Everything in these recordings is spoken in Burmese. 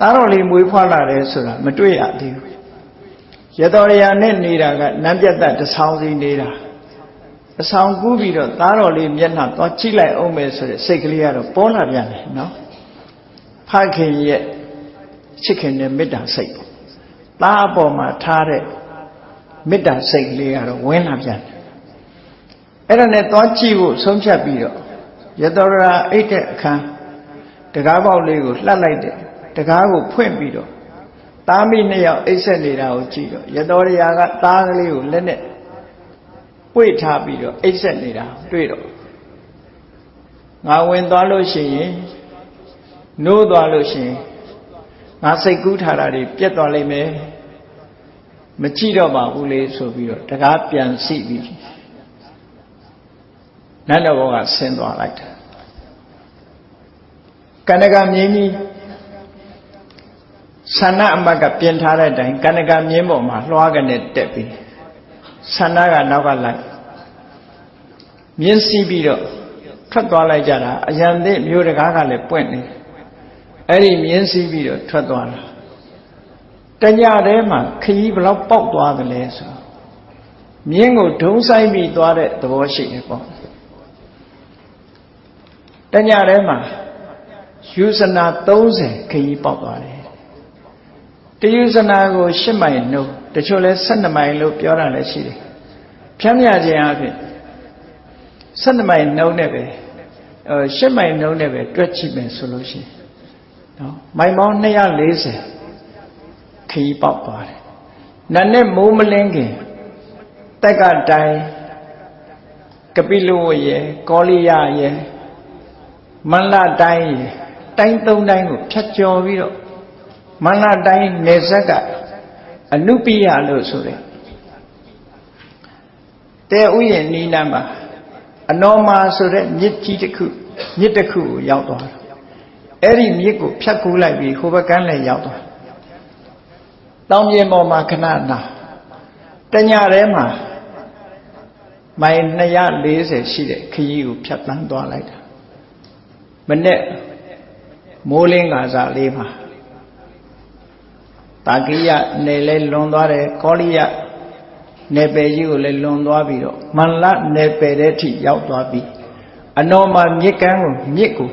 သားတော်လေးမွေးဖွားလာတယ်ဆိုတာမတွေ့ရသေးဘူးရတော်ရရနဲ့နေတာကနန်းပြတ်တဆောင်းစီနေတာအဆောင်ကူးပြီးတော့သားတော်လေးမျက်နှာသွားကြည့်လိုက်အောင်မယ်ဆိုတဲ့စိတ်ကလေးကတော့ပေါ်လာပြန်တယ်နော်ဖခင်ရဲ့ချစ်ခင်တဲ့မေတ္တာစိတ်ပေါ့သားအပေါ်မှာထားတဲ့မေတ္တာစိတ်ကလေးကတော့ဝင်လာပြန်တယ်အဲ့ဒါနဲ့သွားကြည့်ဖို့ဆုံးဖြတ်ပြီးတော့ရတော်ရအိတ်တဲ့အခန်းတကားပေါက်လေးကိုလှက်လိုက်တယ် တကားကိုဖွင့်ပြီးတော့သားမိနှစ်ယောက်အိတ်ဆက်နေတာကိုကြည့်တော့ရတော်ရကသားကလေးကိုလက်နဲ့ပွေထားပြီးတော့အိတ်ဆက်နေတာတွေ့တော့ငါဝင်သွားလို့ရှိရင်နိုးသွားလို့ရှိရင်ငါစိတ်ကူးထားတာတွေပြတ်သွားလိမ့်မယ်မကြည့်တော့ပါဘူးလေဆိုပြီးတော့တကားပြန်စီပြီးနတ်တော်ဘောကဆင်းသွားလိုက်တယ်ကန္နကမြင်းကြီး ဆန္ဒအမတ်ကပြင်ထားတဲ့အတိုင်းကန္နကမြင်းပေါ်မှာလွှားကနေတက်ပြီးဆန္ဒကနောက်ကလိုက်မြင်းစီးပြီးတော့ထွက်သွားလိုက်ကြတာအရန်သိမျိုးတကားကလည်းပွင့်နေအဲ့ဒီမြင်းစီးပြီးတော့ထွက်သွားတာတညထဲမှာခကြီးဘလောက်ပေါက်သွားသလဲဆိုမြင်းကိုဒုံဆိုင်ပြီးသွားတဲ့သဘောရှိတယ်ပေါ့တညထဲမှာယူဇနာ30ခကြီးပေါက်သွားတယ် တယူဇနာကို10မိုင်နှုတ်တချို့လဲ12မိုင်လို့ပြောတာလည်းရှိတယ်ဖြမ်းမြခြင်းအဖြစ်12မိုင်နှုတ်နဲ့ပဲအဲ10မိုင်နှုတ်နဲ့ပဲတွက်ကြည့်မယ်ဆိုလို့ရှိရင်နော်မိုင်ပေါင်း240ခကြီးပေါက်သွားတယ်နာနဲ့မိုးမလင်းခင်တက်ကတိုင်းကပိလဝရေကောလိယရေမန္လတိုင်းရေတိုင်းသုံးတိုင်းကိုဖြတ်ကျော်ပြီးတော့ မန္လတိုင်းနေဆက်ကအနုပိယလို့ဆိုတဲ့တဲဥယျာဉ်နီးနားမှာအနောမာဆိုတဲ့မြစ်ကြီးတစ်ခုမြစ်တစ်ခုကိုရောက်သွားတယ်အဲ့ဒီမြစ်ကိုဖြတ်ကူးလိုက်ပြီးဟိုဘက်ကန်းလည်းရောက်သွားတောင်ပြင်ပေါ်မှာခဏနာတညထဲမှာမိုင်240ရှိတဲ့ခရီးကိုဖြတ်တန်းသွားလိုက်တာမနေ့မိုးလင်းကစားလေးမှာ တာကိယနယ်လဲလွန်သွားတယ်ကောလိယနယ်ပယ်ကြီးကိုလည်းလွန်သွားပြီးတော့မန္လနယ်ပယ်တဲ့အထိရောက်သွားပြီးအနော်မှာမြစ်ကမ်းကိုမြစ်ကို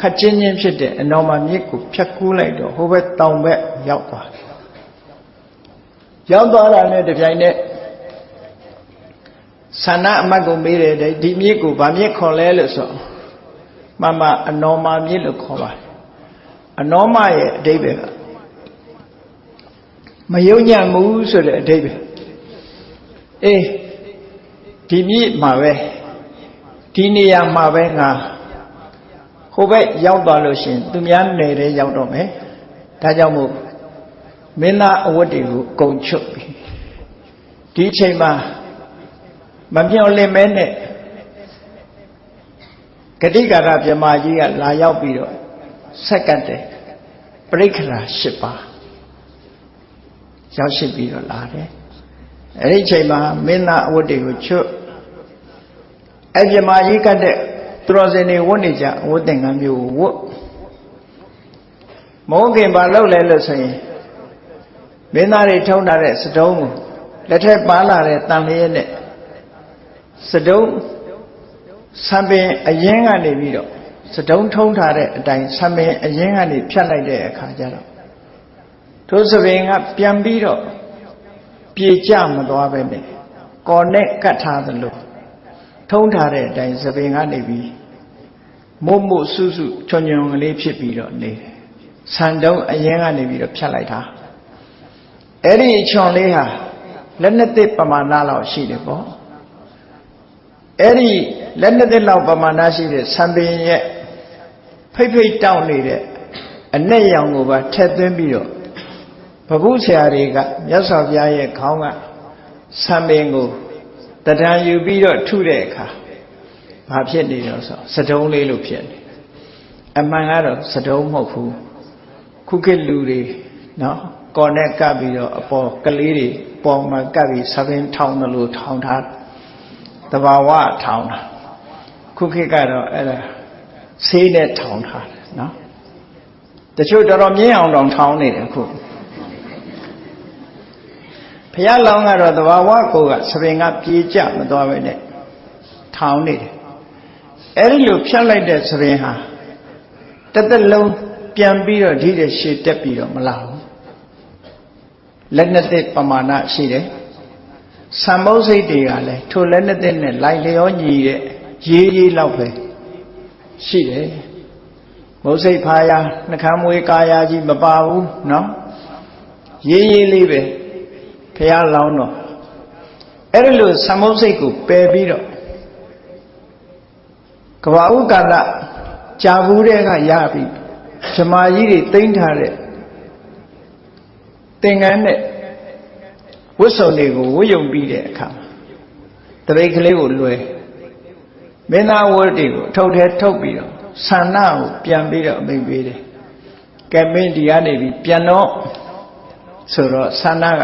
ခတ်ချင်းချင်းဖြစ်တဲ့အနော်မှာမြစ်ကိုဖြတ်ကူးလိုက်တော့ဟိုဘက်တောင်ဘက်ရောက်သွားတယ်ရောက်သွားတာနဲ့တပြိုင်နက်ဆန္ဒအမတ်ကိုမေးတယ်ဒီမြစ်ကိုဗာမြစ်ခေါ်လဲလို့ဆိုမမအနော်မာမြစ်လို့ခေါ်ပါတယ်အနောမရဲ့အဓိပ္ပာယ်က မယုံညံ့မှုဆိုတဲ့အဓိပ္ပာယ်အေးဒီမြစ်မှာပဲဒီနေရာမှာပဲငါဟိုဘက်ရောက်သွားလို့ရှင်သူများနယ်တဲ့ရောက်တော့မယ်ဒါကြောင့်မို့မင်းသားအဝတ်တွေကိုကုံချွတ်ပြီဒီအချိန်မှာမပြောင်းလင်မဲနဲ့ဂတိကာရမြမကြီးကလာရောက်ပြီးတော့ဆက်ကတ်တယ်ပရိက္ခရာ၈ပါး ရောက်ရှိပြီးတော့လာတယ်အဲ့ဒီချိန်မှာမင်းသားအဝတ်တွေကိုချွတ်အဲ့ပြမကြီးကတ်တဲ့သူတော်စင်တွေဝတ်နေကြဝတ်သင်္ကန်းမျိုးကိုဝတ်မဟုတ်ခင်ဘာလုပ်လဲလို့ဆိုရင်မင်းသားတွေထုံးထားတဲ့စတုံးကိုလက်ထက်ပါလာတဲ့တန်လျက်နဲ့စတုံးဆံပင်အရင်ကနေပြီးတော့စတုံးထုံးထားတဲ့အတိုင်းဆံပင်အရင်ကနေဖြတ်လိုက်တဲ့အခါကျတော့ ထိုးစပင်ကပြန်ပြီးတော့ပြေကျမသွားပဲနဲ့ကော်နဲ့ကတ်ထားသလိုထုံးထားတဲ့အတိုင်းစပင်ကနေပြီးမုတ်မုတ်ဆုစုချွန်ချွန်ကလေးဖြစ်ပြီးတော့နေတယ်ဆန်တုံးအရင်ကနေပြီးတော့ဖြတ်လိုက်တာအဲ့ဒီချွန်လေးဟာလက်နှစ်သိပမာဏလောက်ရှိတယ်ပေါ့အဲ့ဒီလက်နှစ်သိလောက်ပမာဏရှိတဲ့ဆံပင်ရဲ့ဖိတ်ဖိတ်တောက်နေတဲ့အ내ရောင်ကိုပါထက်သွင်းပြီးတော့ ဘုဆရာတွေကမြတ်စွာဘုရားရဲ့ခေါင်းကဆံပင်ကိုတဏ္ဍာယူပြီးတော့ထုတဲ့အခါဘာဖြစ်နေတော့ဆိုစတုံးလေးလို့ဖြစ်နေအမှန်ကတော့စတုံးမဟုတ်ဘူးခုခေတ်လူတွေနော်ကော်နဲ့ကပ်ပြီးတော့အပေါ်ကလေးတွေပေါ်မှာကပ်ပြီးဆပင်ထောင်းတယ်လို့ထောင်းထားတဘာဝထောင်းတာခုခေတ်ကတော့အဲ့ဒါဆေးနဲ့ထောင်းထားတယ်နော်တတချို့တော်တော်မြင့်အောင်တောင်ထောင်းနေတယ်အခု ဘုရားလောင်းကတော့သဘာဝကိုယ်ကသပင်ကပြေးကြမသွားပဲနဲ့ထောင်းနေတယ်အဲ့ဒီလိုဖြတ်လိုက်တဲ့သပင်ဟာတစ်သက်လုံးပြန်ပြီးတော့ဒီတဲ့ရှေ့တက်ပြီးတော့မလာဘူးလက်နှစ်သက်ပမာဏရှိတယ်သံမုတ်စိတ်တွေကလည်းထိုလက်နှစ်သက်နဲ့လိုက်လျောညီတဲ့ရေးရေးလောက်ပဲရှိတယ်မုတ်စိတ်ဖာယာနှကမ်းမွေးကာယာကြီးမပါဘူးเนาะရေးရေးလေးပဲ ဖះလောင်းတော့အဲ့ဒီလိုသံမုတ်စိတ်ကိုပယ်ပြီးတော့ကဘာဥကာလကြာဘူးတဲ့ကရပြီဇမာကြီးတွေတိမ့်ထားတဲ့သင်္ကန်းနဲ့ဝတ်စုံတွေကိုဝတ်ယုံပြီးတဲ့အခါတပိတ်ကလေးကိုလွယ်မင်းသားဝတ်တွေကိုအထုတ်ထဲထုတ်ပြီးတော့ဆန္ဒကိုပြန်ပြီးတော့အမိန်ပေးတယ်ကဲမင်းဒီကနေပြီးပြန်တော့ဆိုတော့ဆန္ဒက